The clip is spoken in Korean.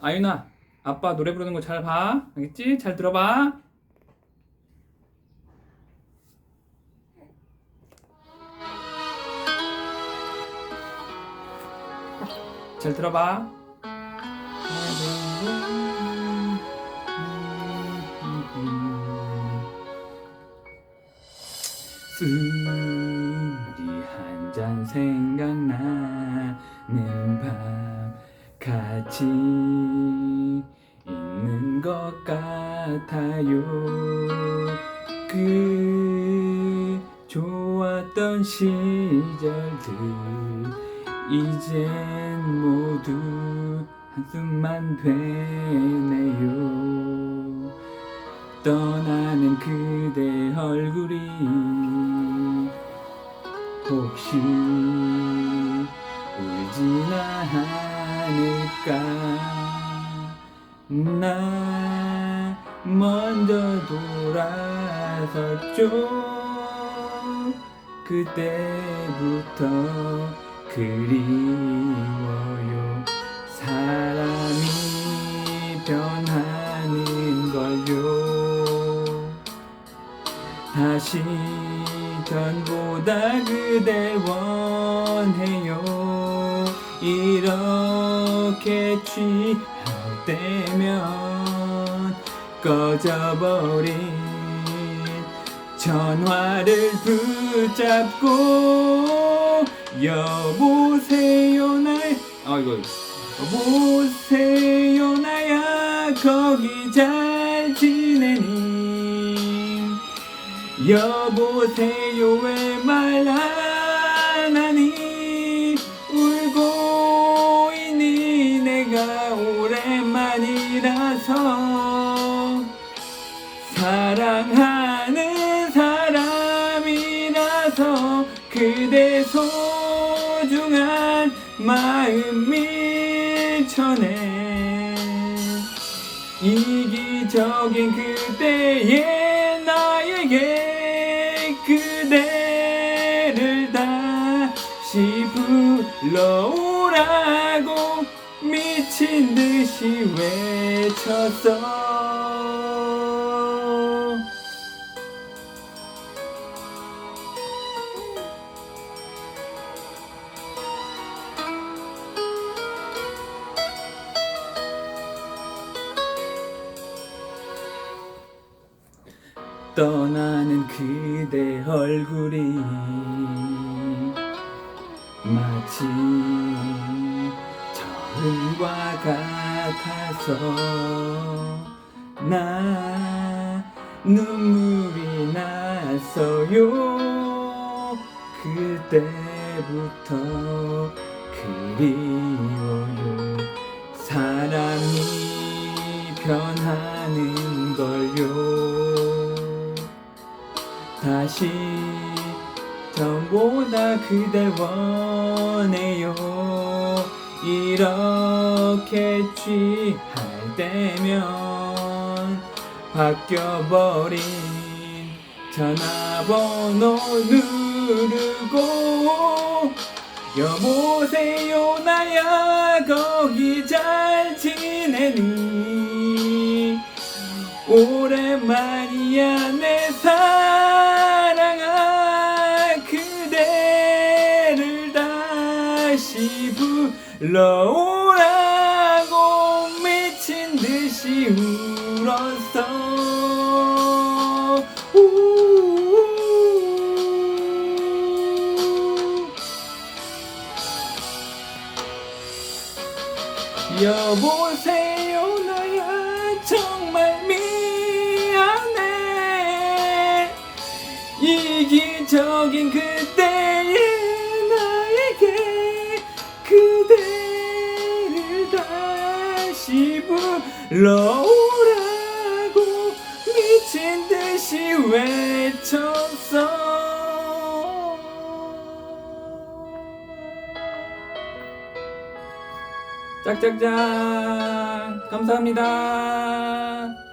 아윤아, 아빠 노래 부르는 거 잘 봐. 알겠지? 잘 들어봐. 잘 들어봐. 술이 한 잔 생각나는 밤 같이 것 같아요. 그 좋았던 시절들 이젠 모두 한숨만 되네요. 떠나는 그대 얼굴이 혹시 울지나 않을까 나 먼저 돌아섰죠. 그때부터 그리워요. 사람이 변하는 걸요. 다시 전보다 그댈 원해요. 이렇게 취 할 때면 꺼져버린 전화를 붙잡고 여보세요 나의 아이고 여보세요 나야. 거기 잘 지내니? 여보세요 왜말안 오랜만이라서 사랑하는 사람이라서 그대 소중한 마음 밀쳐내 이기적인 그때의 나에게 그대를 다시 불러오라고 미친 듯이 외쳤어 떠나는 그대 얼굴이 마치 처음과 같아서 나 눈물이 났어요. 그때부터 그리워요. 사람이 변하는 걸요. 다시 전보다 그댈 원해요 이렇게 취할 때면 바뀌어버린 전화번호 누르고 여보세요 나야 거기 잘 지내니? 오랜만이야 내사 러오라고 미친 듯이 울었어. 우 여보세요 나야 정말 미안해. 이기적인 그때 러오라고 미친 듯이 외쳤어 짝짝짝 감사합니다.